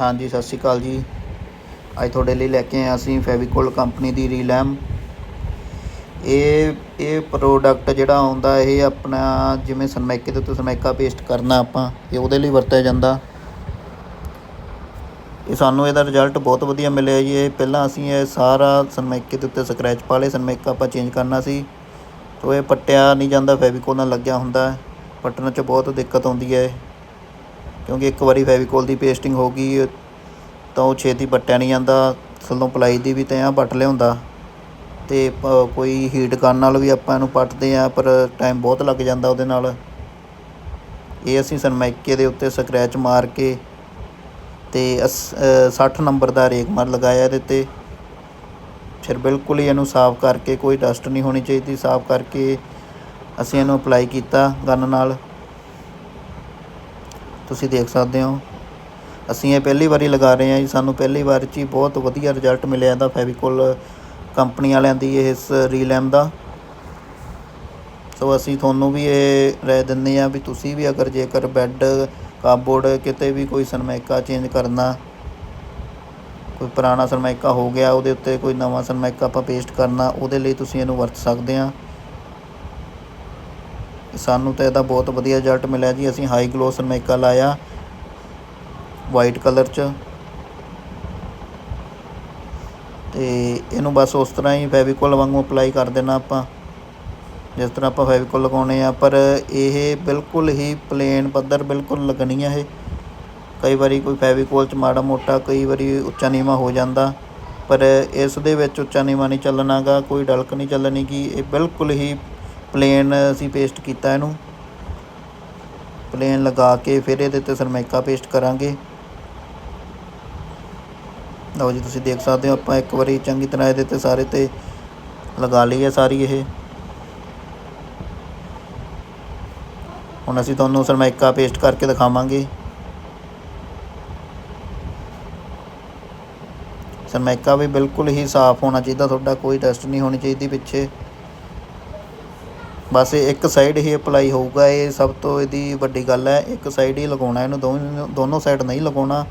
ਹਾਂਜੀ ਸਤਿ ਸ਼੍ਰੀ ਅਕਾਲ ਜੀ। ਅੱਜ ਤੁਹਾਡੇ ਲਈ ਲੈ ਕੇ ਆਏ ਅਸੀਂ ਫੈਵੀਕੋਲ ਕੰਪਨੀ ਦੀ ਰੀਲੈਮ। ਇਹ ਇਹ ਪ੍ਰੋਡਕਟ ਜਿਹੜਾ ਆਉਂਦਾ, ਇਹ ਆਪਣਾ ਜਿਵੇਂ ਸਨਮਾਈਕੇ ਦੇ ਉੱਤੇ ਸਨਮਾਈਕਾ ਪੇਸਟ ਕਰਨਾ ਆਪਾਂ, ਇਹ ਉਹਦੇ ਲਈ ਵਰਤਿਆ ਜਾਂਦਾ। ਇਹ ਸਾਨੂੰ ਇਹਦਾ ਰਿਜ਼ਲਟ ਬਹੁਤ ਵਧੀਆ ਮਿਲਿਆ ਜੀ। ਇਹ ਪਹਿਲਾਂ ਅਸੀਂ ਇਹ ਸਾਰਾ ਸਨਮਾਈਕੇ ਦੇ ਉੱਤੇ ਸਕ੍ਰੈਚ ਪਾ ਲਏ ਸਨਮਾਈਕਾ ਆਪਾਂ ਚੇਂਜ ਕਰਨਾ ਸੀ। ਤੋ ਇਹ ਪੱਟਿਆ ਨਹੀਂ ਜਾਂਦਾ, ਫੈਵੀਕੋਲ ਨਾਲ ਲੱਗਿਆ ਹੁੰਦਾ। ਪੱਟਣ 'ਚ ਬਹੁਤ ਦਿੱਕਤ ਆਉਂਦੀ ਹੈ। ਕਿਉਂਕਿ ਇੱਕ ਵਾਰੀ ਫੈਵੀਕੋਲ ਦੀ ਪੇਸਟਿੰਗ ਹੋ ਗਈ ਤਾਂ ਉਹ ਛੇਤੀ ਪੱਟਿਆ ਨਹੀਂ ਜਾਂਦਾ ਥੱਲੋਂ ਪਲਾਈ ਦੀ ਵੀ ਤਾਂ ਪੱਟ ਲਿਆਉਂਦਾ। ਤੇ ਕੋਈ ਹੀਟ ਗਨ ਨਾਲ ਵੀ ਆਪਾਂ ਇਹਨੂੰ ਪੱਟਦੇ ਆ ਪਰ ਟਾਈਮ ਬਹੁਤ ਲੱਗ ਜਾਂਦਾ ਉਹਦੇ ਨਾਲ। ਇਹ ਅਸੀਂ ਸਨਮਾਈਕੇ ਦੇ ਉੱਤੇ ਸਕ੍ਰੈਚ ਮਾਰ ਕੇ ਤੇ ਅਸ- ਅ, 60 ਨੰਬਰ ਦਾ ਰੇਕ ਮਾਰ ਲਗਾਇਆ ਇਹਦੇ ਤੇ। ਫਿਰ ਬਿਲਕੁਲ ਹੀ ਇਹਨੂੰ ਸਾਫ਼ ਕਰਕੇ ਕੋਈ ਡਸਟ ਨਹੀਂ ਹੋਣੀ ਚਾਹੀਦੀ ਸਾਫ਼ ਕਰਕੇ ਅਸੀਂ ਇਹਨੂੰ ਅਪਲਾਈ ਕੀਤਾ ਗਨ ਨਾਲ। ਤੁਸੀਂ ਦੇਖ ਸਕਦੇ ਹੋ। ਅਸੀਂ ਇਹ ਪਹਿਲੀ ਵਾਰੀ ਲਗਾ ਰਹੇ ਹਾਂ ਜੀ। ਸਾਨੂੰ ਪਹਿਲੀ ਵਾਰ 'ਚ ਹੀ ਬਹੁਤ ਵਧੀਆ ਰਿਜ਼ਲਟ ਮਿਲਿਆ ਇਹਦਾ ਫੈਵੀਕੋਲ ਕੰਪਨੀ ਵਾਲਿਆਂ ਦੀ ਇਸ ਰੀਲੈਮ ਦਾ। ਸੋ ਅਸੀਂ ਤੁਹਾਨੂੰ ਵੀ ਇਹ ਰਾਏ ਦਿੰਦੇ ਹਾਂ ਵੀ ਤੁਸੀਂ ਵੀ ਅਗਰ ਜੇਕਰ ਬੈੱਡ ਕਾਬੋਰਡ ਕਿਤੇ ਵੀ ਕੋਈ ਸਨਮਾਈਕਾ ਚੇਂਜ ਕਰਨਾ, ਕੋਈ ਪੁਰਾਣਾ ਸਨਮਾਈਕਾ ਹੋ ਗਿਆ, ਉਹਦੇ ਉੱਤੇ ਕੋਈ ਨਵਾਂ ਸਨਮਾਈਕਾ ਆਪਾਂ ਪੇਸਟ ਕਰਨਾ, ਉਹਦੇ ਲਈ ਤੁਸੀਂ ਇਹਨੂੰ ਵਰਤ ਸਕਦੇ ਆ ਸਾਨੂੰ ਤਾਂ ਇਹਦਾ ਬਹੁਤ ਵਧੀਆ ਰਿਜ਼ਲਟ ਮਿਲਿਆ ਜੀ। ਅਸੀਂ ਹਾਈ ਗਲੋ ਸਨਮਾਈਕਾ ਲਾਇਆ। ਵਾਈਟ ਕਲਰ 'ਚ। ਤੇ ਇਹਨੂੰ ਬਸ ਉਸ ਤਰ੍ਹਾਂ ਹੀ ਫੈਵੀਕੋਲ ਵਾਂਗੂ ਅਪਲਾਈ ਕਰ ਦੇਣਾ ਆਪਾਂ। ਜਿਸ ਤਰ੍ਹਾਂ ਆਪਾਂ ਫੈਵੀਕੋਲ ਲਗਾਉਣੇ ਆ, ਪਰ ਇਹ ਬਿਲਕੁਲ ਹੀ ਪਲੇਨ ਪੱਧਰ ਬਿਲਕੁਲ ਲੱਗਣੀ ਆ ਇਹ। ਕਈ ਵਾਰੀ ਕੋਈ ਫੈਵੀਕੋਲ ਚ ਮਾੜਾ ਮੋਟਾ, ਕਈ ਵਾਰੀ ਉੱਚਾ ਨੀਵਾਂ ਹੋ ਜਾਂਦਾ। ਪਰ ਇਸ ਦੇ ਵਿੱਚ ਉੱਚਾ ਨੀਵਾਂ ਨਹੀਂ ਚੱਲਣਾਗਾ, ਕੋਈ ਡਲਕ ਨਹੀਂ ਚੱਲਣੀ ਕਿ ਇਹ ਬਿਲਕੁਲ ਹੀ ਪਲੇਨ ਅਸੀਂ ਪੇਸਟ ਕੀਤਾ ਇਹਨੂੰ। ਪਲੇਨ ਲਗਾ ਕੇ ਫਿਰ ਇਹਦੇ ਤੇ ਸਰਮੈਕਾ ਪੇਸਟ ਕਰਾਂਗੇ। ਲਓ ਜੀ, ਤੁਸੀਂ ਦੇਖ ਸਕਦੇ ਹੋ, ਆਪਾਂ ਇੱਕ ਵਾਰੀ ਚੰਗੀ ਤਰ੍ਹਾਂ ਇਹਦੇ ਤੇ ਸਾਰੇ ਤੇ ਲਗਾ ਲਈ ਹੈ ਸਾਰੀ ਇਹ। ਹੁਣ ਅਸੀਂ ਤੁਹਾਨੂੰ ਸਰਮਾਇਕਾ ਪੇਸਟ ਕਰਕੇ ਦਿਖਾਵਾਂਗੇ। ਸਰਮੈਕਾ ਵੀ ਬਿਲਕੁਲ ਹੀ ਸਾਫ਼ ਹੋਣਾ ਚਾਹੀਦਾ, ਤੁਹਾਡਾ ਕੋਈ ਡਸਟ ਨਹੀਂ ਹੋਣੀ ਚਾਹੀਦੀ ਪਿੱਛੇ। ਬਸ ਇਹ ਇੱਕ ਸਾਈਡ ਹੀ ਅਪਲਾਈ ਹੋਊਗਾ, ਇਹ ਸਭ ਤੋਂ ਇਹਦੀ ਵੱਡੀ ਗੱਲ ਹੈ, ਇੱਕ ਸਾਈਡ ਹੀ ਲਗਾਉਣਾ, ਇਹਨੂੰ ਦੋਨੋਂ ਦੋਨੋਂ ਸਾਈਡ ਨਹੀਂ ਲਗਾਉਣਾ।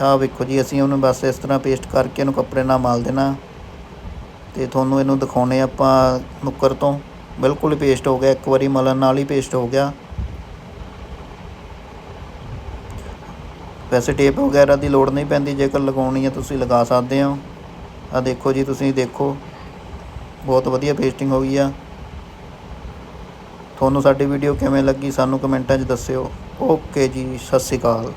ਆਹ ਵੇਖੋ ਜੀ, ਅਸੀਂ ਉਹਨੂੰ ਬਸ ਇਸ ਤਰ੍ਹਾਂ ਪੇਸਟ ਕਰਕੇ ਇਹਨੂੰ ਕੱਪੜੇ ਨਾਲ ਮਾਲ ਦੇਣਾ। ਤੇ ਤੁਹਾਨੂੰ ਇਹਨੂੰ ਦਿਖਾਉਣੇ ਆਪਾਂ ਨੁੱਕਰ ਤੋਂ। ਬਿਲਕੁਲ ਪੇਸਟ ਹੋ ਗਿਆ, ਇੱਕ ਵਾਰੀ ਮਲਣ ਨਾਲ ਹੀ ਪੇਸਟ ਹੋ ਗਿਆ। ਵੈਸੇ ਟੇਪ ਵਗੈਰਾ ਦੀ ਲੋੜ ਨਹੀਂ ਪੈਂਦੀ, ਜੇਕਰ ਲਗਾਉਣੀ ਹੈ ਤੁਸੀਂ ਲਗਾ ਸਕਦੇ ਹੋ। ਆ ਦੇਖੋ ਜੀ, ਤੁਸੀਂ ਦੇਖੋ। ਬਹੁਤ ਵਧੀਆ ਪੇਸਟਿੰਗ ਹੋ ਗਈ ਆ। ਤੁਹਾਨੂੰ ਸਾਡੀ ਵੀਡੀਓ ਕਿਵੇਂ ਲੱਗੀ ਸਾਨੂੰ ਕਮੈਂਟਾਂ 'ਚ ਦੱਸਿਓ। ਓਕੇ ਜੀ, ਸਤਿ ਸ਼੍ਰੀ ਅਕਾਲ।